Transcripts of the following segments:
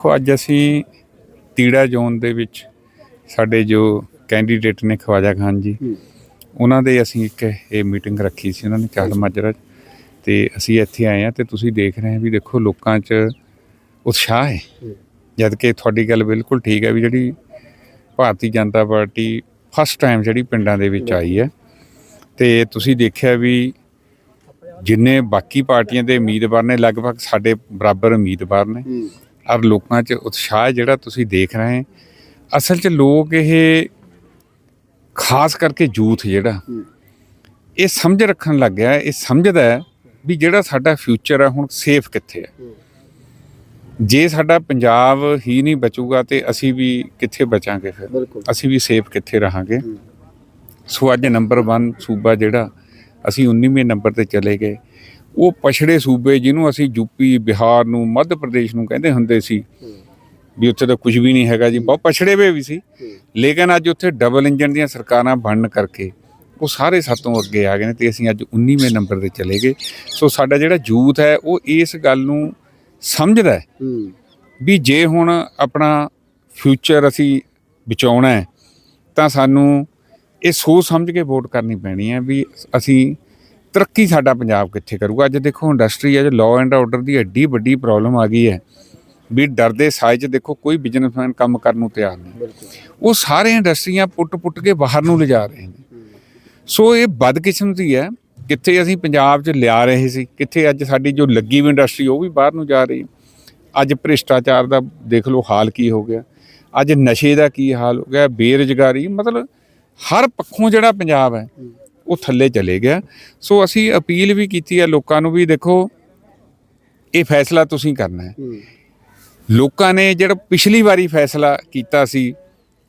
ਦੇਖੋ ਅੱਜ ਅਸੀਂ ਤੀੜਾ ਜ਼ੋਨ ਦੇ ਵਿੱਚ ਸਾਡੇ ਜੋ ਕੈਂਡੀਡੇਟ ਨੇ ਖਵਾਜਾ ਖਾਨ ਜੀ ਉਹਨਾਂ ਦੇ ਅਸੀਂ ਇੱਕ ਇਹ ਮੀਟਿੰਗ ਰੱਖੀ ਸੀ ਉਹਨਾਂ ਨੇ ਚਾਲ ਮਾਜਰਾ ਤੇ ਅਸੀਂ ਇੱਥੇ ਆਏ ਆ ਤੇ ਤੁਸੀਂ ਦੇਖ ਰਹੇ ਹੋ ਵੀ ਦੇਖੋ ਲੋਕਾਂ 'ਚ ਉਤਸ਼ਾਹ ਹੈ। ਜਦ ਕਿ ਤੁਹਾਡੀ ਗੱਲ ਬਿਲਕੁਲ ਠੀਕ ਹੈ ਵੀ ਜਿਹੜੀ Bharatiya Janata party first time ਜਿਹੜੀ ਪਿੰਡਾਂ ਦੇ ਵਿੱਚ ਆਈ ਹੈ। ਤੇ ਤੁਸੀਂ ਦੇਖਿਆ ਵੀ ਜਿੰਨੇ ਬਾਕੀ ਪਾਰਟੀਆਂ ਦੇ ਉਮੀਦਵਾਰ ਨੇ ਲਗਭਗ ਸਾਡੇ ਬਰਾਬਰ ਉਮੀਦਵਾਰ ਨੇ। ਔਰ ਲੋਕਾਂ 'ਚ ਉਤਸ਼ਾਹ ਜਿਹੜਾ ਤੁਸੀਂ ਦੇਖ ਰਹੇ ਹੈ। ਅਸਲ 'ਚ ਲੋਕ ਇਹ ਖਾਸ ਕਰਕੇ ਯੂਥ ਜਿਹੜਾ ਇਹ ਸਮਝ ਰੱਖਣ ਲੱਗ ਗਿਆ ਇਹ ਸਮਝਦਾ ਹੈ ਵੀ ਜਿਹੜਾ ਸਾਡਾ ਫਿਊਚਰ ਹੈ ਹੁਣ ਸੇਫ ਕਿੱਥੇ ਹੈ। ਜੇ ਸਾਡਾ ਪੰਜਾਬ ਹੀ ਨਹੀਂ ਬਚੂਗਾ ਤੇ ਅਸੀਂ ਵੀ ਕਿੱਥੇ ਬਚਾਂਗੇ ਫਿਰ? ਅਸੀਂ ਵੀ ਸੇਫ ਕਿੱਥੇ ਰਹਾਂਗੇ? ਸੋ ਅੱਜ ਨੰਬਰ 1 ਸੂਬਾ ਜਿਹੜਾ ਅਸੀਂ 19ਵੇਂ ਨੰਬਰ ਤੇ ਚਲੇ ਗਏ। ਉਹ ਪਛੜੇ ਸੂਬੇ ਜਿਹਨੂੰ ਅਸੀਂ ਯੂਪੀ, ਬਿਹਾਰ ਨੂੰ, ਮੱਧ ਪ੍ਰਦੇਸ਼ ਨੂੰ ਕਹਿੰਦੇ ਹੁੰਦੇ ਸੀ। ਵੀ ਉੱਥੇ ਤਾਂ ਕੁਝ ਵੀ ਨਹੀਂ ਹੈਗਾ ਜੀ, ਬਹੁਤ ਪਛੜੇ ਵੇ ਵੀ ਸੀ। ਲੇਕਿਨ ਅੱਜ ਉੱਥੇ ਡਬਲ ਇੰਜਨ ਦੀਆਂ ਸਰਕਾਰਾਂ ਬਣਨ ਕਰਕੇ ਉਹ ਸਾਰੇ ਸਾਤੋਂ ਅੱਗੇ ਆ ਗਏ ਨੇ ਤੇ ਅਸੀਂ ਅੱਜ 19ਵੇਂ ਨੰਬਰ ਤੇ ਚਲੇ ਗਏ। ਸੋ ਸਾਡਾ ਜਿਹੜਾ ਯੂਥ ਹੈ, ਉਹ ਇਸ ਗੱਲ ਨੂੰ ਸਮਝਦਾ ਹੈ ਵੀ ਜੇ ਹੁਣ ਆਪਣਾ ਫਿਊਚਰ ਅਸੀਂ ਬਚਾਉਣਾ ਹੈ, ਤਾਂ ਸਾਨੂੰ ਇਹ ਸੋਚ ਸਮਝ ਕੇ ਵੋਟ ਕਰਨੀ ਪੈਣੀ ਹੈ ਵੀ ਅਸੀਂ ਤਰੱਕੀ ਸਾਡਾ ਪੰਜਾਬ ਕਿੱਥੇ ਕਰੂਗਾ? ਅੱਜ ਦੇਖੋ ਇੰਡਸਟਰੀ ਹੈ ਜੋ ਲਾਅ ਐਂਡ ਆਰਡਰ ਦੀ ਐਡੀ ਵੱਡੀ ਪ੍ਰੋਬਲਮ ਆ ਗਈ ਹੈ ਵੀ ਡਰਦੇ ਸਾਏ 'ਚ ਦੇਖੋ ਕੋਈ ਬਿਜ਼ਨਸਮੈਨ ਕੰਮ ਕਰਨ ਨੂੰ ਤਿਆਰ ਨਹੀਂ। ਉਹ ਸਾਰੇ ਇੰਡਸਟਰੀਆਂ ਪੁੱਟ-ਪੁੱਟ ਕੇ ਬਾਹਰ ਨੂੰ ਲਿਜਾ ਰਹੇ ਨੇ। ਸੋ ਇਹ ਬਦਕਿਸਮਤੀ ਹੈ ਕਿੱਥੇ ਅਸੀਂ ਪੰਜਾਬ 'ਚ ਲਿਆ ਰਹੇ ਸੀ ਕਿੱਥੇ ਅੱਜ ਸਾਡੀ ਜੋ ਲੱਗੀ ਵੀ ਇੰਡਸਟਰੀ ਉਹ ਵੀ ਬਾਹਰ ਨੂੰ ਜਾ ਰਹੀ। ਅੱਜ ਭ੍ਰਿਸ਼ਟਾਚਾਰ ਦਾ ਦੇਖ ਲਓ ਹਾਲ ਕੀ ਹੋ ਗਿਆ। ਅੱਜ ਨਸ਼ੇ ਦਾ ਕੀ ਹਾਲ ਹੋ ਗਿਆ ਬੇਰੁਜ਼ਗਾਰੀ ਮਤਲਬ ਹਰ ਪੱਖੋਂ ਜਿਹੜਾ ਪੰਜਾਬ ਹੈ। ਉਹ ਥੱਲੇ ਚਲੇ ਗਿਆ। ਸੋ ਅਸੀਂ ਅਪੀਲ ਵੀ ਕੀਤੀ ਹੈ ਲੋਕਾਂ ਨੂੰ ਵੀ ਦੇਖੋ ਇਹ ਫੈਸਲਾ ਤੁਸੀਂ ਕਰਨਾ ਹੈ। ਲੋਕਾਂ ਨੇ ਜਿਹੜਾ ਪਿਛਲੀ ਵਾਰੀ ਫੈਸਲਾ ਕੀਤਾ ਸੀ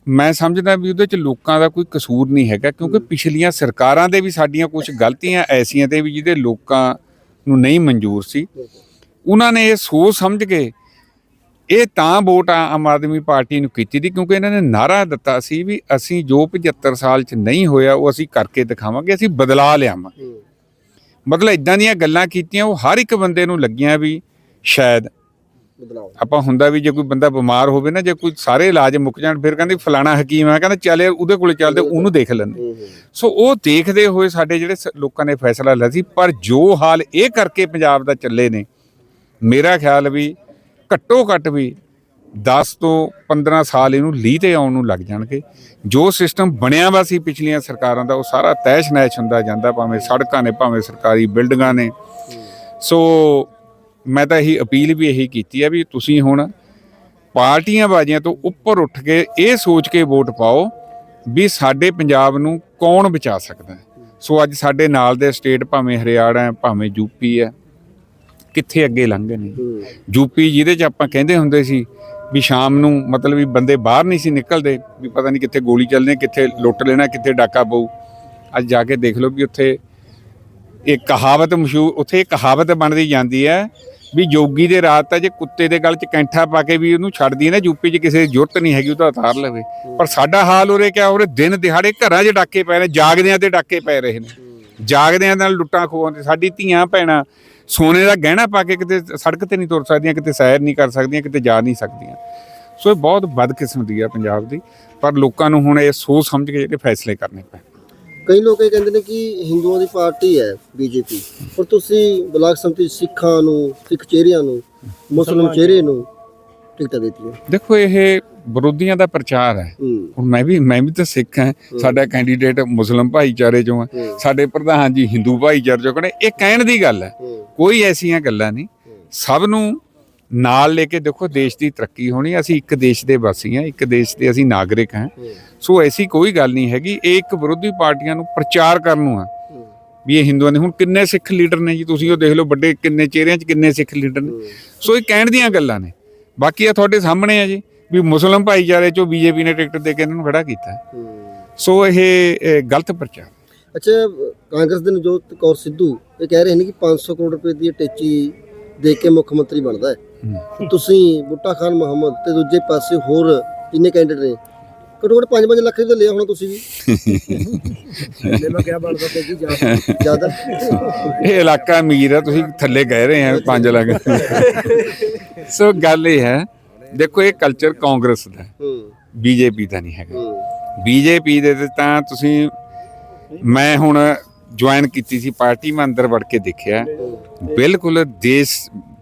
ਮੈਂ ਸਮਝਦਾ ਵੀ ਉਹਦੇ ਚ ਲੋਕਾਂ ਦਾ ਕੋਈ ਕਸੂਰ ਨਹੀਂ ਹੈਗਾ ਕਿਉਂਕਿ ਪਿਛਲੀਆਂ ਸਰਕਾਰਾਂ ਦੇ ਵੀ ਸਾਡੀਆਂ ਕੁਝ ਗਲਤੀਆਂ ਐਸੀਆਂ ਤੇ ਵੀ ਜਿਹਦੇ ਲੋਕਾਂ ਨੂੰ ਨਹੀਂ ਮਨਜ਼ੂਰ ਸੀ। ਉਹਨਾਂ ਨੇ ਇਹ ਸੋਚ ਸਮਝ ਕੇ ਇਹ ਤਾਂ ਵੋਟ ਆ- ਆਮ ਆਦਮੀ ਪਾਰਟੀ ਨੂੰ ਕੀਤੀ ਦੀ ਕਿਉਂਕਿ ਇਹਨਾਂ ਨੇ ਨਾਰਾ ਦਿੱਤਾ ਸੀ ਵੀ ਅਸੀਂ ਜੋ 75 ਸਾਲ ਚ ਨਹੀਂ ਹੋਇਆ ਉਹ ਅਸੀਂ ਕਰਕੇ ਦਿਖਾਵਾਂਗੇ ਅਸੀਂ ਬਦਲਾ ਲਿਆਵਾਂਗੇ। ਮਤਲਬ ਇਦਾਂ ਦੀਆਂ ਗੱਲਾਂ ਕੀਤੀਆਂ ਉਹ ਹਰ ਇੱਕ ਬੰਦੇ ਨੂੰ ਲੱਗੀਆਂ ਵੀ ਸ਼ਾਇਦ ਆਪਾਂ ਹੁੰਦਾ ਵੀ ਜੇ ਕੋਈ ਬੰਦਾ ਬਿਮਾਰ ਹੋਵੇ ਨਾ ਜੇ ਕੋਈ ਸਾਰੇ ਇਲਾਜ ਮੁੱਕ ਜਾਣ ਫਿਰ ਕਹਿੰਦੇ ਫਲਾਣਾ ਹਕੀਮ ਹੈ ਕਹਿੰਦਾ ਚੱਲ ਉਹਦੇ ਕੋਲੇ ਚੱਲਦੇ ਉਹਨੂੰ ਦੇਖ ਲੈਂਦੇ। ਸੋ ਉਹ ਦੇਖਦੇ ਹੋਏ ਸਾਡੇ ਜਿਹੜੇ ਲੋਕਾਂ ਨੇ ਫੈਸਲਾ ਲਿਆ ਸੀ ਪਰ ਜੋ ਹਾਲ ਇਹ ਕਰਕੇ ਪੰਜਾਬ ਦਾ ਚੱਲੇ ਨੇ ਮੇਰਾ ਖਿਆਲ ਵੀ ਘੱਟੋ ਘੱਟ ਵੀ 10 ਤੋਂ 15 ਸਾਲ ਇਹਨੂੰ ਲੀਹ ਤੇ ਆਉਣ ਨੂੰ ਲੱਗ ਜਾਣਗੇ। ਜੋ ਸਿਸਟਮ ਬਣਿਆ ਵਾ ਸੀ ਪਿਛਲੀਆਂ ਸਰਕਾਰਾਂ ਦਾ, ਉਹ ਸਾਰਾ ਤੈਸ਼ ਨੈਸ਼ ਹੁੰਦਾ ਜਾਂਦਾ, ਭਾਵੇਂ ਸੜਕਾਂ ਨੇ, ਭਾਵੇਂ ਸਰਕਾਰੀ ਬਿਲਡਿੰਗਾਂ ਨੇ। ਸੋ ਮੈਂ ਤਾਂ ਇਹੀ ਅਪੀਲ ਵੀ ਇਹੀ ਕੀਤੀ ਹੈ ਵੀ ਤੁਸੀਂ ਹੁਣ ਪਾਰਟੀਆਂ ਬਾਜ਼ੀਆਂ ਤੋਂ ਉੱਪਰ ਉੱਠ ਕੇ ਇਹ ਸੋਚ ਕੇ ਵੋਟ ਪਾਓ ਵੀ ਸਾਡੇ ਪੰਜਾਬ ਨੂੰ ਕੌਣ ਬਚਾ ਸਕਦਾ। ਸੋ ਅੱਜ ਸਾਡੇ ਨਾਲ ਦੇ ਸਟੇਟ ਭਾਵੇਂ ਹਰਿਆਣਾ ਹੈ, ਭਾਵੇਂ ਯੂਪੀ ਹੈ ਕਿੱਥੇ ਅੱਗੇ ਲੰਘੇ ਨੇ। ਹੂੰ। ਯੂਪੀ ਜਿਹਦੇ ਚ ਆਪਾਂ ਕਹਿੰਦੇ ਹੁੰਦੇ ਸੀ ਵੀ ਸ਼ਾਮ ਨੂੰ ਮਤਲਬ ਵੀ ਬੰਦੇ ਬਾਹਰ ਨਹੀਂ ਸੀ ਨਿਕਲਦੇ ਵੀ ਪਤਾ ਨਹੀਂ ਕਿੱਥੇ ਗੋਲੀ ਚੱਲਣੀ ਕਿੱਥੇ ਲੁੱਟ ਲੈਣਾ ਕਿੱਥੇ ਡਾਕਾ ਪਊ। ਅੱਜ ਜਾ ਕੇ ਦੇਖ ਲਓ ਵੀ ਉੱਥੇ ਇਹ ਕਹਾਵਤ ਮਸ਼ਹੂਰ ਉੱਥੇ ਇਹ ਕਹਾਵਤ ਬਣਦੀ ਜਾਂਦੀ ਹੈ ਵੀ ਜੋਗੀ ਦੇ ਰਾਤ ਤਾਂ ਜੇ ਕੁੱਤੇ ਦੇ ਗਲ 'ਚ ਕੈਂਠਾ ਪਾ ਕੇ ਵੀ ਉਹਨੂੰ ਛੱਡਦੀ ਨਾ ਯੂਪੀ 'ਚ ਕਿਸੇ ਦੀ ਜ਼ਰੂਰਤ ਨਹੀਂ ਹੈਗੀ ਉਹਦਾ ਉਤਾਰ ਲਵੇ। ਪਰ ਸਾਡਾ ਹਾਲ ਉਰੇ ਕਿਆ ਉਰੇ ਦਿਨ ਦਿਹਾੜੇ ਘਰਾਂ 'ਚ ਡਾਕੇ ਪੈ ਰਹੇ ਜਾਗਦਿਆਂ ਤੇ ਡਾਕੇ ਪੈ ਰਹੇ ਨੇ। ਜਾਗਦਿਆਂ ਨਾਲ ਲੁੱਟਾਂ ਖੋਹਾਂ ਤੇ ਸਾਡੀ ਧੀਆਂ ਭੈਣਾਂ ਸੋਨੇ ਦਾ ਗਹਿਣਾ ਪਾ ਕੇ ਕਿਤੇ ਸੜਕ ਤੇ ਨਹੀਂ ਤੁਰ ਸਕਦੀਆਂ ਕਿਤੇ ਸੈਰ ਨਹੀਂ ਕਰ ਸਕਦੀਆਂ ਕਿਤੇ ਜਾ ਨਹੀਂ ਸਕਦੀਆਂ। ਸੋ ਇਹ ਬਹੁਤ ਬਦਕਿਸਮਤੀ ਆ ਪੰਜਾਬ ਦੀ ਪਰ ਲੋਕਾਂ ਨੂੰ ਹੁਣ ਇਹ ਸੋਚ ਸਮਝ ਕੇ ਜਿਹੜੇ ਫੈਸਲੇ ਕਰਨੇ ਪੈਣ ਕਈ ਲੋਕ ਇਹ ਕਹਿੰਦੇ ਨੇ ਕਿ ਹਿੰਦੂਆਂ ਦੀ ਪਾਰਟੀ ਹੈ ਬੀਜੇਪੀ ਪਰ ਤੁਸੀਂ ਬਲਾਕ ਸੰਮਤੀ ਸਿੱਖਾਂ ਨੂੰ ਸਿੱਖ ਚਿਹਰਿਆਂ ਨੂੰ ਮੁਸਲਮਾਨ ਚਿਹਰੇ। ਨੂੰ ਟਿਕਟਾਂ ਦਿੱਤੀਆਂ ਦੇਖੋ ਇਹ ਵਿਰੋਧੀਆਂ ਦਾ ਪ੍ਰਚਾਰ ਹੈ। ਹੂੰ। ਹੁਣ ਮੈਂ ਵੀ ਮੈਂ ਵੀ ਤਾਂ ਸਿੱਖ ਹਾਂ। ਸਾਡਾ ਕੈਂਡੀਡੇਟ ਮੁਸਲਮ ਭਾਈਚਾਰੇ ਚੋਂ ਹੈ। ਹੂੰ। ਸਾਡੇ ਪ੍ਰਧਾਨ ਜੀ ਹਿੰਦੂ ਭਾਈਚਾਰੇ ਚੋਂ ਖੜੇ ਇਹ ਕਹਿਣ ਦੀ ਗੱਲ ਹੈ। ਹੂੰ। ਕੋਈ ਐਸੀਆਂ ਗੱਲਾਂ ਨਹੀਂ। ਸਭ ਨੂੰ ਨਾਲ ਲੈ ਕੇ ਦੇਖੋ ਦੇਸ਼ ਦੀ ਤਰੱਕੀ ਹੋਣੀ ਅਸੀਂ ਇੱਕ ਦੇਸ਼ ਦੇ ਵਾਸੀ ਹਾਂ। ਇੱਕ ਦੇਸ਼ ਦੇ ਅਸੀਂ ਨਾਗਰਿਕ ਹਾਂ। ਹੂੰ। ਸੋ ਐਸੀ ਕੋਈ ਗੱਲ ਨਹੀਂ ਹੈਗੀ। ਇਹ ਇੱਕ ਵਿਰੋਧੀ ਪਾਰਟੀਆਂ ਨੂੰ ਪ੍ਰਚਾਰ ਕਰਨ ਨੂੰ ਆ ਹੂੰ। ਵੀ ਇਹ ਹਿੰਦੂਆਂ ਦੇ ਹੁਣ ਕਿੰਨੇ ਸਿੱਖ ਲੀਡਰ ਨੇ ਜੀ? ਤੁਸੀਂ ਉਹ ਦੇਖ ਲਓ ਵੱਡੇ ਕਿੰਨੇ ਚਿਹਰਿਆਂ 'ਚ ਕਿੰਨੇ ਸਿੱਖ ਲੀਡਰ ਨੇ। ਸੋ ਇਹ ਕਹਿਣ ਦੀਆਂ ਗੱਲਾਂ ਨੇ। ਬਾਕੀ ਆ ਤੁਹਾਡੇ ਸਾਹਮਣੇ ਆ ਜੀ ਵੀ ਮੁਸਲਮ ਭਾਈਚਾਰੇ 'ਚੋਂ ਬੀਜੇਪੀ ਨੇ ਟਿਕਟ ਦੇ ਕੇ ਇਹਨਾਂ ਨੂੰ ਖੜਾ ਕੀਤਾ। ਹੂੰ। ਸੋ ਇਹ ਇਹ ਗਲਤ ਪ੍ਰਚਾਰ। ਅੱਛਾ ਕਾਂਗਰਸ ਦੇ ਨਵਜੋਤ ਕੌਰ ਸਿੱਧੂ ਇਹ ਕਹਿ ਰਹੇ ਨੇ ਕਿ 500 ਕਰੋੜ ਰੁਪਏ ਦੀ ਇਹ ਟੇਚੀ ਦੇ ਕੇ ਮੁੱਖ ਮੰਤਰੀ ਬਣਦਾ ਹੈ। ਤੁਸੀਂ ਬੁੱਟਾ ਖਾਨ ਮੁਹੰਮਦ ਤੇ ਦੂਜੇ ਪਾਸੇ ਹੋਰ ਜਿੰਨੇ ਕੈਂਡੀਡੇਟ ਨੇ? ਘੱਟ 5-5 ਲੱਖ ਰੁਪਏ ਲਿਆ ਹੋਣਾ ਤੁਸੀਂ ਵੀ। ਲੈ ਮੈਂ ਕਿਹਾ ਬਣਦਾ ਤੇ ਜੀ ਜ਼ਿਆਦਾ। ਇਹ ਇਲਾਕਾ ਅਮੀਰ ਹੈ ਤੁਸੀਂ ਥੱਲੇ ਗਏ ਰਹੇ ਆ 5 ਲੱਖ। ਸੋ ਗੱਲ ਇਹ ਹੈ ਦੇਖੋ ਇਹ ਕਲਚਰ ਕਾਂਗਰਸ ਦਾ ਹੂੰ। ਬੀਜੇਪੀ ਦਾ ਨਹੀਂ ਹੈਗਾ। ਬੀਜੇਪੀ ਦੇ ਤੇ ਤਾਂ ਤੁਸੀਂ ਮੈਂ ਹੁਣ ਜੁਆਇਨ ਕੀਤੀ ਸੀ ਪਾਰਟੀ ਮੈਂ ਅੰਦਰ ਵੜ ਕੇ ਦੇਖਿਆ। ਬਿਲਕੁਲ ਦੇਸ਼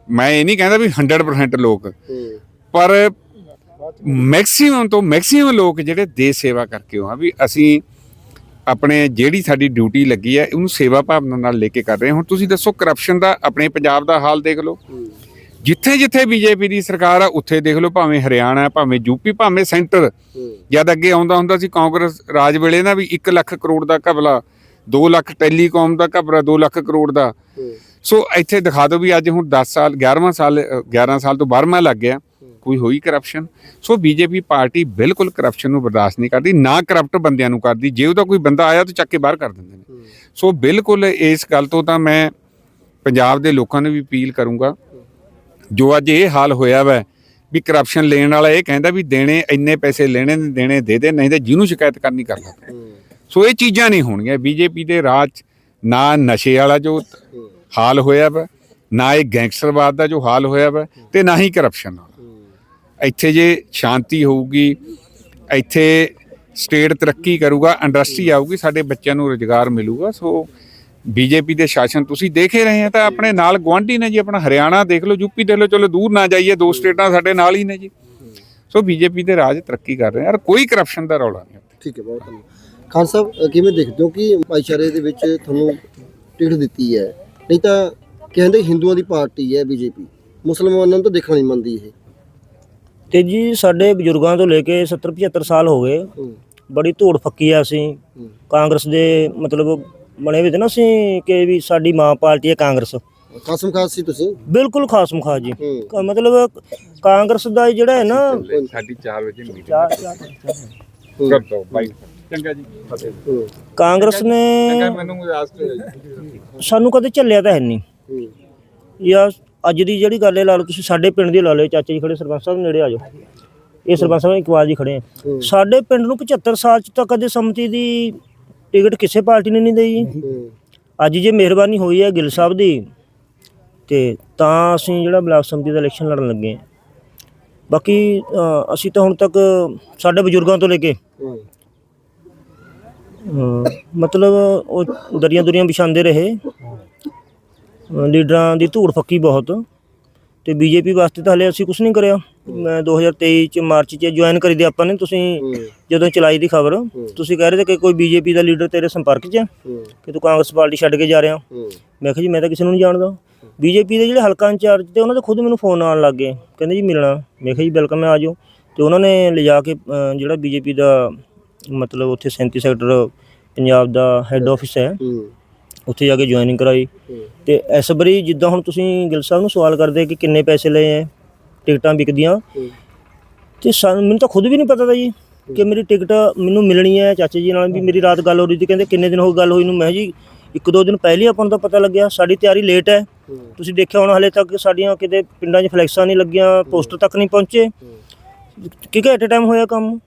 ਮੈਂ ਇਹ ਨਹੀਂ ਕਹਿੰਦਾ ਵੀ 100% ਲੋਕ। ਪਰ ਮੈਕਸਿਮਮ ਤੋਂ ਮੈਕਸਿਮਮ ਲੋਕ ਜਿਹੜੇ ਦੇਸ਼ ਸੇਵਾ ਕਰਕੇ ਹੋ ਆ ਵੀ ਅਸੀਂ ਆਪਣੇ ਜਿਹੜੀ ਸਾਡੀ ਡਿਊਟੀ ਲੱਗੀ ਹੈ ਉਹਨੂੰ ਸੇਵਾ ਭਾਵਨਾ ਨਾਲ ਲੈ ਕੇ ਕਰ ਰਹੇ ਹਾਂ। ਹੁਣ ਤੁਸੀਂ ਦੱਸੋ ਕਰਪਸ਼ਨ ਦਾ ਆਪਣੇ ਪੰਜਾਬ ਦਾ ਹਾਲ ਦੇਖ ਲਓ। ਜਿੱਥੇ ਜਿੱਥੇ ਬੀਜੇਪੀ ਦੀ ਸਰਕਾਰ ਆ ਉੱਥੇ ਦੇਖ ਲਓ ਭਾਵੇਂ ਹਰਿਆਣਾ ਭਾਵੇਂ ਯੂਪੀ ਭਾਵੇਂ ਸੈਂਟਰ। ਜਦ ਅੱਗੇ ਆਉਂਦਾ ਹੁੰਦਾ ਸੀ ਕਾਂਗਰਸ ਰਾਜ ਵੇਲੇ ਨਾ ਵੀ 1 ਲੱਖ ਕਰੋੜ ਦਾ ਘਪਲਾ 2 ਲੱਖ ਟੈਲੀਕਾਮ ਦਾ ਘਪਲਾ 2 ਲੱਖ ਕਰੋੜ ਦਾ। ਸੋ ਇੱਥੇ ਦਿਖਾ ਦਿਓ ਵੀ ਅੱਜ ਹੁਣ 10 ਸਾਲ 11ਵਾਂ ਸਾਲ ਅ, 11 ਸਾਲ ਤੋਂ 12ਵਾਂ ਲੱਗ ਗਿਆ। ਕੋਈ ਹੋਈ ਕਰਪਸ਼ਨ ਸੋ ਬੀਜੇਪੀ ਪਾਰਟੀ ਬਿਲਕੁਲ ਕਰਪਸ਼ਨ ਨੂੰ ਬਰਦਾਸ਼ਤ ਨਹੀਂ ਕਰਦੀ ਨਾ ਕਰਪਟ ਬੰਦਿਆਂ ਨੂੰ ਕਰਦੀ। ਜੇ ਉਹਦਾ ਕੋਈ ਬੰਦਾ ਆਇਆ ਤਾਂ ਚੱਕ ਕੇ ਬਾਹਰ ਕਰ ਦਿੰਦੇ ਨੇ। ਸੋ ਬਿਲਕੁਲ ਇਸ ਗੱਲ ਤੋਂ ਤਾਂ ਮੈਂ ਪੰਜਾਬ ਦੇ ਲੋਕਾਂ ਨੂੰ ਵੀ ਅਪੀਲ ਕਰੂੰਗਾ। ਜੋ ਅੱਜ ਇਹ ਹਾਲ ਹੋਇਆ ਵਾ ਵੀ ਕਰਪਸ਼ਨ ਲੈਣ ਵਾਲਾ ਇਹ ਕਹਿੰਦਾ ਵੀ ਦੇਣੇ ਇੰਨੇ ਪੈਸੇ ਲੈਣੇ ਨੇ ਦੇਣੇ ਦੇ ਦੇ ਨਹੀਂ ਤੇ ਜਿਹਨੂੰ ਸ਼ਿਕਾਇਤ ਕਰਨੀ ਕਰ ਲਾ। ਸੋ ਇਹ ਚੀਜ਼ਾਂ ਨਹੀਂ ਹੋਣਗੀਆਂ। ਬੀਜੇਪੀ ਦੇ ਰਾਜ ਨਾ ਨਸ਼ੇ ਵਾਲਾ ਜੋ ਹਾਲ ਹੋਇਆ ਵਾ ਨਾ ਇਹ ਗੈਂਗਸਟਰਵਾਦ ਦਾ ਜੋ ਹਾਲ ਹੋਇਆ ਵਾ ਤੇ ਨਾ ਹੀ ਕਰਪਸ਼ਨ ਹੂੰ ਇੱਥੇ ਜੇ ਸ਼ਾਂਤੀ ਹੋਊਗੀ, ਇੱਥੇ ਸਟੇਟ ਤਰੱਕੀ ਕਰੂਗਾ, ਇੰਡਸਟਰੀ ਆਊਗੀ, ਸਾਡੇ ਬੱਚਿਆਂ ਨੂੰ ਰੋਜ਼ਗਾਰ ਮਿਲੂਗਾ। ਸੋ ਬੀਜੇਪੀ ਦੇ ਸ਼ਾਸਨ ਤੁਸੀਂ ਦੇਖ ਰਹੇ ਆ ਤਾਂ ਆਪਣੇ ਨਾਲ ਗੁਆਂਢੀ ਨੇ ਜੀ, ਆਪਣਾ ਹਰਿਆਣਾ ਦੇਖ ਲਓ, ਯੂਪੀ ਦੇਖ ਲਓ, ਚਲੋ ਦੂਰ ਨਾ ਜਾਈਏ, ਦੋ ਸਟੇਟਾਂ ਸਾਡੇ ਨਾਲ ਹੀ ਨੇ ਜੀ। ਸੋ ਬੀਜੇਪੀ ਦੇ ਰਾਜ ਤਰੱਕੀ ਕਰ ਰਹੇ ਆ, ਔਰ ਕੋਈ ਕਰਪਸ਼ਨ ਦਾ ਰੌਲਾ ਨਹੀਂ। ਠੀਕ ਹੈ, ਬਹੁਤ ਧੰਨਵਾਦ। ਖਾਨ ਸਾਹਿਬ ਕਿਵੇਂ ਦੇਖਦੇ ਹੋ ਕਿ ਭਾਈਚਾਰੇ ਦੇ ਵਿੱਚ ਤੁਹਾਨੂੰ ਟਿਕਟ ਦਿੱਤੀ ਹੈ? ਨਹੀਂ ਤਾਂ ਕਹਿੰਦੇ ਹਿੰਦੂਆਂ ਦੀ ਪਾਰਟੀ ਹੈ ਬੀਜੇਪੀ। ਮੁਸਲਮਾਨਾਂ ਨੂੰ ਤਾਂ ਦੇਖਣ ਨਹੀਂ ਮੰਨਦੀ ਇਹ। ਤੇ ਜੀ ਸਾਡੇ ਬਜ਼ੁਰਗਾਂ ਤੋਂ ਲੈ ਕੇ 70 75 ਸਾਲ ਹੋ ਗਏ। ਬੜੀ ਧੂੜ ਫੱਕੀ ਆ ਅਸੀਂ। ਕਾਂਗਰਸ ਦੇ ਮਤਲਬ ਬਣੇ ਹੋਏ ਤੇ ਨਾ ਅਸੀਂ ਕਿ ਵੀ ਸਾਡੀ ਮਾਂ ਪਾਰਟੀ ਹੈ ਕਾਂਗਰਸ। ਕਾਸਮ ਖਾਸ ਸੀ ਤੁਸੀਂ? ਬਿਲਕੁਲ ਖਾਸਮ ਖਾਸ ਜੀ। ਮਤਲਬ ਕਾਂਗਰਸ ਦਾ ਜਿਹੜਾ ਹੈ ਨਾ ਸਾਡੀ 4 ਵਜੇ ਮੀਟਿੰਗ ਕਰ ਦੋ ਬਾਈ। ਚੰਗਾ ਜੀ ਕਾਂਗਰਸ ਨੇ ਸਾਨੂੰ ਕਦੇ ਝੱਲਿਆ ਤਾਂ ਹੈ ਨਹੀਂ ਜਾਂ ਅੱਜ ਦੀ ਜਿਹੜੀ ਗੱਲ ਹੈ ਲਾ ਲਓ ਤੁਸੀਂ ਸਾਡੇ ਪਿੰਡ ਦੀ ਲਾ ਲਓ ਚਾਚਾ ਜੀ ਖੜੇ ਸਰਪੰਚ ਸਾਹਿਬ ਨੇੜੇ ਆ ਜਾਓ। ਇਹ ਸਰਪੰਚ ਸਾਹਿਬ ਇਕਵਾਲ ਜੀ ਖੜੇ ਆ। ਸਾਡੇ ਪਿੰਡ ਨੂੰ 75 ਸਾਲ ਚ ਤਾਂ ਕਦੇ ਸੰਮਤੀ ਦੀ ਟਿਕਟ ਕਿਸੇ ਪਾਰਟੀ ਨੇ ਨਹੀਂ ਦੇਈ। ਜੀ ਅੱਜ ਜੇ ਮਿਹਰਬਾਨੀ ਹੋਈ ਹੈ ਗਿੱਲ ਸਾਹਿਬ ਦੀ ਤੇ ਤਾਂ ਅਸੀਂ ਜਿਹੜਾ ਬਲਾਕ ਸੰਮਤੀ ਦਾ ਇਲੈਕਸ਼ਨ ਲੜਨ ਲੱਗੇ ਹਾਂ। ਬਾਕੀ ਅਸੀਂ ਤਾਂ ਹੁਣ ਤੱਕ ਸਾਡੇ ਬਜ਼ੁਰਗਾਂ ਤੋਂ ਲੈ ਕੇ ਮਤਲਬ ਉਹ ਦਰੀਆਂ ਦੁਰੀਆਂ ਵਿਛਾਉਂਦੇ ਰਹੇ। ਲੀਡਰਾਂ ਦੀ ਧੂੜ ਫੱਕੀ ਬਹੁਤ। ਤੇ ਬੀਜੇਪੀ ਵਾਸਤੇ ਤਾਂ ਹਲੇ ਅਸੀਂ ਕੁਝ ਨਹੀਂ ਕਰਿਆ। ਮੈਂ 2023 ਚ ਮਾਰਚ ਚ ਜੁਆਇਨ ਕਰੀ ਦੀ ਆਪਾਂ ਨੇ ਤੁਸੀਂ ਜਦੋਂ ਚਲਾਈ ਦੀ ਖਬਰ। ਤੁਸੀਂ ਕਹਿ ਰਹੇ ਤੇ ਕਿ ਕੋਈ ਬੀਜੇਪੀ ਦਾ ਲੀਡਰ ਤੇਰੇ ਸੰਪਰਕ 'ਚ ਹੈ ਕਿ ਤੂੰ ਕਾਂਗਰਸ ਪਾਰਟੀ ਛੱਡ ਕੇ ਜਾ ਰਿਹਾ। ਮੈਂ ਕਿਹਾ ਜੀ ਮੈਂ ਤਾਂ ਕਿਸੇ ਨੂੰ ਨਹੀਂ ਜਾਣਦਾ। ਬੀਜੇਪੀ ਦੇ ਜਿਹੜੇ ਹਲਕਾ ਇੰਚਾਰਜ ਤੇ ਉਹਨਾਂ ਦੇ ਖੁਦ ਮੈਨੂੰ ਫੋਨ ਆਉਣ ਲੱਗ ਗਏ। ਕਹਿੰਦੇ ਜੀ ਮਿਲਣਾ। ਮੈਂ ਕਿਹਾ ਜੀ ਵੈਲਕਮ ਆ ਜਾਓ। ਤੇ ਉਹਨਾਂ ਨੇ ਲਿਜਾ ਕੇ ਜਿਹੜਾ ਬੀਜੇਪੀ ਦਾ ਮਤਲਬ ਉੱਥੇ 37 ਸੈਕਟਰ ਪੰਜਾਬ ਦਾ ਹੈੱਡ ਆਫਿਸ ਹੂੰ। ਉੱਥੇ ਜਾ ਕੇ ਜੁਆਇਨਿੰਗ ਕਰਾਈ। ਤੇ ਇਸ ਵਾਰੀ ਜਿੱਦਾਂ ਹੁਣ ਤੁਸੀਂ ਗਿਲ ਸਾਹਿਬ ਨੂੰ ਸਵਾਲ ਕਰਦੇ ਕਿ ਕਿੰਨੇ ਪੈਸੇ ਲਏ ਐ ਟਿਕਟਾਂ ਵਿਕਦੀਆਂ। ਤੇ ਸਾਨੂੰ ਮੈਨੂੰ ਤਾਂ ਖੁਦ ਵੀ ਨਹੀਂ ਪਤਾ ਤਾ ਜੀ ਕਿ ਮੇਰੀ ਟਿਕਟ ਮੈਨੂੰ ਮਿਲਣੀ ਹੈ ਚਾਚੇ ਜੀ ਨਾਲ ਵੀ ਮੇਰੀ ਰਾਤ ਗੱਲ ਹੋ ਰਹੀ ਸੀ ਕਹਿੰਦੇ ਕਿੰਨੇ ਦਿਨ ਹੋ ਗੱਲ ਹੋਈ ਨੂੰ। ਮੈਂ ਜੀ ਇੱਕ ਦੋ ਦਿਨ ਪਹਿਲੇ ਆਪਾਂ ਨੂੰ ਤਾਂ ਪਤਾ ਲੱਗਿਆ ਸਾਡੀ ਤਿਆਰੀ ਲੇਟ ਹੈ। ਤੁਸੀਂ ਦੇਖਿਆ ਹੋਣਾ ਹਲੇ ਤੱਕ ਸਾਡੀਆਂ ਕਿਤੇ ਪਿੰਡਾਂ 'ਚ ਫਲੈਕਸਾਂ ਨਹੀਂ ਲੱਗੀਆਂ ਪੋਸਟਰ ਤੱਕ ਨਹੀਂ ਪਹੁੰਚੇ। ਕਿਉਂਕਿ ਐਟ ਟਾਈਮ ਹੋਇਆ ਕੰਮ।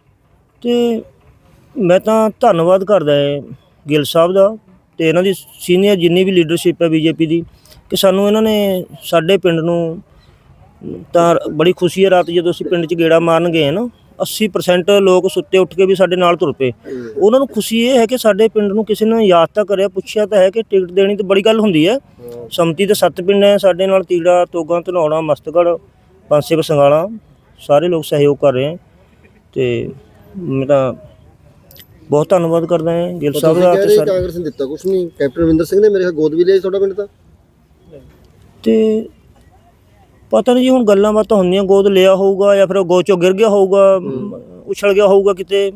ਤੇ ਮੈਂ ਤਾਂ ਧੰਨਵਾਦ ਕਰਦਾ ਹੈ ਗਿੱਲ ਸਾਹਿਬ ਦਾ। ਤੇ ਇਹਨਾਂ ਦੀ ਸੀਨੀਅਰ ਜਿੰਨੀ ਵੀ ਲੀਡਰਸ਼ਿਪ ਹੈ ਬੀਜੇਪੀ ਦੀ, ਕਿ ਸਾਨੂੰ ਇਹਨਾਂ ਨੇ ਸਾਡੇ ਪਿੰਡ ਨੂੰ ਤਾਂ ਬੜੀ ਖੁਸ਼ੀ ਹੈ ਰਾਤ ਜਦੋਂ ਅਸੀਂ ਪਿੰਡ 'ਚ ਗੇੜਾ ਮਾਰਨ ਗਏ ਨਾ 80% ਲੋਕ ਸੁੱਤੇ ਉੱਠ ਕੇ ਵੀ ਸਾਡੇ ਨਾਲ ਤੁਰ ਪਏ। ਉਹਨਾਂ ਨੂੰ ਖੁਸ਼ੀ ਇਹ ਹੈ ਕਿ ਸਾਡੇ ਪਿੰਡ ਨੂੰ ਕਿਸੇ ਨੇ ਯਾਦ ਤਾਂ ਕਰਿਆ, ਪੁੱਛਿਆ ਤਾਂ ਹੈ ਕਿ ਟਿਕਟ ਦੇਣੀ ਤਾਂ ਬੜੀ ਗੱਲ ਹੁੰਦੀ ਹੈ। ਸੰਮਤੀ ਦੇ ਸੱਤ ਪਿੰਡ ਹੈ, ਸਾਡੇ ਨਾਲ ਤੀੜਾ, ਤੋਗਾ ਧਨੌਣਾ ਮਸਤਗੜ ਪਾਂਸੇ ਕੋ ਸੰਗਾਲਾ ਸਾਰੇ ਲੋਕ ਸਹਿਯੋਗ ਕਰ ਰਹੇ ਹੈ। ਤੇ ਮੈਂ ਤਾਂ ਬਹੁਤ ਧੰਨਵਾਦ ਕਰਦਾ ਹਾਂ ਗਿੱਲ ਸਾਹਿਬ ਦਾ ਤੇ ਸਾਰੇ ਕਾਂਗਰਸ ਨੇ ਦਿੱਤਾ ਕੁਛ ਨਹੀਂ। ਕੈਪਟਨ ਅਮਰਿੰਦਰ ਸਿੰਘ ਨੇ ਮੇਰੇ ਖਿਆਲ ਗੋਦ ਵੀ ਲਿਆ ਤੁਹਾਡਾ ਪਿੰਡ ਤਾਂ। ਤੇ ਪਤਾ ਨਹੀਂ ਜੀ ਹੁਣ ਗੱਲਾਂ ਬਾਤਾਂ ਹੁੰਦੀਆਂ ਗੋਦ ਲਿਆ ਹੋਊਗਾ ਜਾਂ ਫਿਰ ਉਹ ਗੋਚੋਂ ਗਿਰ ਗਿਆ ਹੋਊਗਾ ਉਛਲ ਗਿਆ ਹੋਊਗਾ ਕਿਤੇ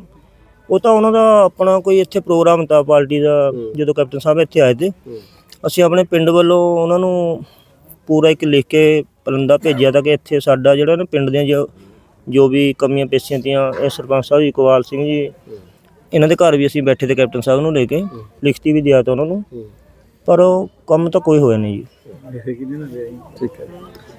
ਉਹ ਤਾਂ ਉਹਨਾਂ ਦਾ ਆਪਣਾ ਕੋਈ ਇੱਥੇ ਪ੍ਰੋਗਰਾਮ ਤਾਂ ਪਾਰਟੀ ਦਾ ਜਦੋਂ ਕੈਪਟਨ ਸਾਹਿਬ ਇੱਥੇ ਆਏ ਤੇ। ਅਸੀਂ ਆਪਣੇ ਪਿੰਡ ਵੱਲੋਂ ਉਹਨਾਂ ਨੂੰ ਪੂਰਾ ਇੱਕ ਲਿਖ ਕੇ ਪਲੰਦਾ ਭੇਜਿਆ ਤਾਂ ਕਿ ਇੱਥੇ ਸਾਡਾ ਜਿਹੜਾ ਨਾ ਪਿੰਡ ਦੀਆਂ ਜੋ ਜੋ ਵੀ ਕਮੀਆਂ ਪੇਸ਼ੀਆਂ ਤੀਆਂ ਇਹ ਸਰਪੰਚ ਸਾਹਿਬ ਇਕਵਾਲ ਸਿੰਘ ਜੀ ਇਹਨਾਂ ਦੇ ਘਰ ਵੀ ਅਸੀਂ ਬੈਠੇ ਤੇ ਕੈਪਟਨ ਸਾਹਿਬ ਨੂੰ ਲੈ ਕੇ ਲਿਖਤੀ ਵੀ ਦਿਆ ਤਾ ਉਹਨਾਂ ਨੂੰ। ਪਰ ਉਹ ਕੰਮ ਤਾਂ ਕੋਈ ਹੋਇਆ ਨਹੀਂ ਜੀ। ਠੀਕ ਹੈ।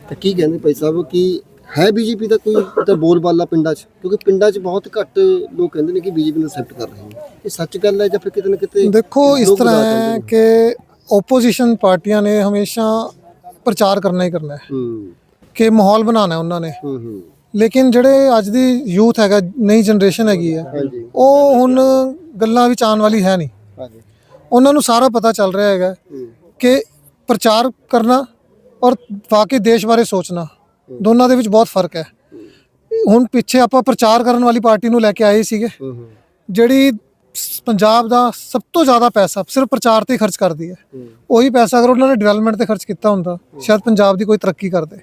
ਤੇ ਕੀ ਕਹਿੰਦੇ ਭਾਈ ਸਾਹਿਬ ਕਿ ਹੈ ਬੀਜੇਪੀ ਦਾ ਕੋਈ ਤਾਂ ਬੋਲਬਾਲਾ ਪਿੰਡਾਂ 'ਚ? ਕਿਉਂਕਿ ਪਿੰਡਾਂ 'ਚ ਬਹੁਤ ਘੱਟ ਲੋਕ ਕਹਿੰਦੇ ਨੇ ਕਿ ਬੀਜੇਪੀ ਨੂੰ ਅਸੈਪਟ ਕਰ ਰਹੇ ਨੇ। ਇਹ ਸੱਚ ਗੱਲ ਹੈ ਜਾਂ ਫਿਰ ਕਿਤੇ ਨਾ ਕਿਤੇ ਦੇਖੋ ਇਸ ਤਰ੍ਹਾਂ ਹੈ ਕਿ ਓਪੋਜੀਸ਼ਨ ਪਾਰਟੀਆਂ ਨੇ ਹਮੇਸ਼ਾ ਪ੍ਰਚਾਰ ਕਰਨਾ ਹੀ ਕਰਨਾ ਹੈ। ਹੂੰ। ਕਿ ਮਾਹੌਲ ਬਣਾਉਣਾ ਹੈ ਉਹਨਾਂ ਨੇ। ਹੂੰ ਹੂੰ। ਲੇਕਿਨ ਜਿਹੜੇ ਅੱਜ ਦੀ ਯੂਥ ਹੈਗਾ ਨਈ ਜਨਰੇਸ਼ਨ ਹੈਗੀ ਹੈ ਉਹ ਹੁਣ ਗੱਲਾਂ ਵਿੱਚ ਆਉਣ ਵਾਲੀ ਹੈ ਨਹੀਂ ਹਾਂਜੀ। ਉਹਨਾਂ ਨੂੰ ਸਾਰਾ ਪਤਾ ਚੱਲ ਰਿਹਾ ਹੈਗਾ ਕਿ ਪ੍ਰਚਾਰ ਕਰਨਾ ਔਰ ਵਾਕਈ ਦੇਸ਼ ਬਾਰੇ ਸੋਚਣਾ ਦੋਨਾਂ ਦੇ ਵਿੱਚ ਬਹੁਤ ਫ਼ਰਕ ਹੈ। ਹੁਣ ਪਿੱਛੇ ਆਪਾਂ ਪ੍ਰਚਾਰ ਕਰਨ ਵਾਲੀ ਪਾਰਟੀ ਨੂੰ ਲੈ ਕੇ ਆਏ ਸੀਗੇ। ਜਿਹੜੀ ਪੰਜਾਬ ਦਾ ਸਭ ਤੋਂ ਜ਼ਿਆਦਾ ਪੈਸਾ ਸਿਰਫ ਪ੍ਰਚਾਰ ਤੇ ਖਰਚ ਕਰਦੀ ਹੈ। ਉਹੀ ਪੈਸਾ ਅਗਰ ਉਹਨਾਂ ਨੇ ਡਿਵੈਲਪਮੈਂਟ ਤੇ ਖਰਚ ਕੀਤਾ ਹੁੰਦਾ ਸ਼ਾਇਦ ਪੰਜਾਬ ਦੀ ਕੋਈ ਤਰੱਕੀ ਕਰਦੇ।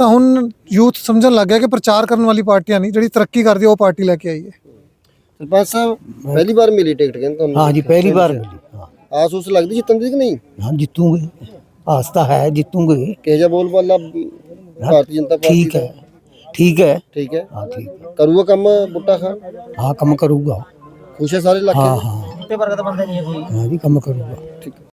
ਤਾਂ ਹੁਣ ਯੂਥ ਸਮਝਣ ਲੱਗ ਗਿਆ ਕਿ ਪ੍ਰਚਾਰ ਕਰਨ ਵਾਲੀ ਪਾਰਟੀਆਂ ਨਹੀਂ ਜਿਹੜੀ ਤਰੱਕੀ ਕਰਦੀ ਉਹ ਪਾਰਟੀ ਲੈ ਕੇ ਆਈ ਹੈ। ਸਰਪੰਚ ਸਾਹਿਬ ਪਹਿਲੀ ਵਾਰ ਮਿਲੀ ਟਿਕਟ ਕਹਿੰਦੇ ਤੁਹਾਨੂੰ? ਹਾਂਜੀ ਪਹਿਲੀ ਵਾਰ ਮਿਲੀ ਆਸ ਉਸ ਲੱਗਦੀ ਜਿੱਤਣ ਦੀ ਕਿ ਨਹੀਂ? ਹਾਂ ਜਿੱਤੂਗੇ। ਆਸਤਾ ਹੈ ਜਿੱਤੂਗੇ। ਕੇਜਾ ਬੋਲਬਾਲਾ ਭਾਰਤੀ ਜਨਤਾ ਪਾਰਟੀ ਠੀਕ ਹੈ ਠੀਕ ਹੈ। ਠੀਕ ਹੈ। ਹਾਂ ਠੀਕ ਕਰੂਗਾ ਕੰਮ ਬੁੱਟਾ ਖਾਨ? ਹਾਂ ਕੰਮ ਕਰੂਗਾ। ਖੁਸ਼ ਹੈ ਸਾਰੇ ਇਲਾਕੇ ਹਾਂ ਹਾਂ ਤੇ ਵਰਗ ਦਾ? ਬੰਦਾ ਨਹੀਂ ਹੈ। ਹਾਂ ਜੀ ਕੰਮ ਕਰੂਗਾ। ਠੀਕ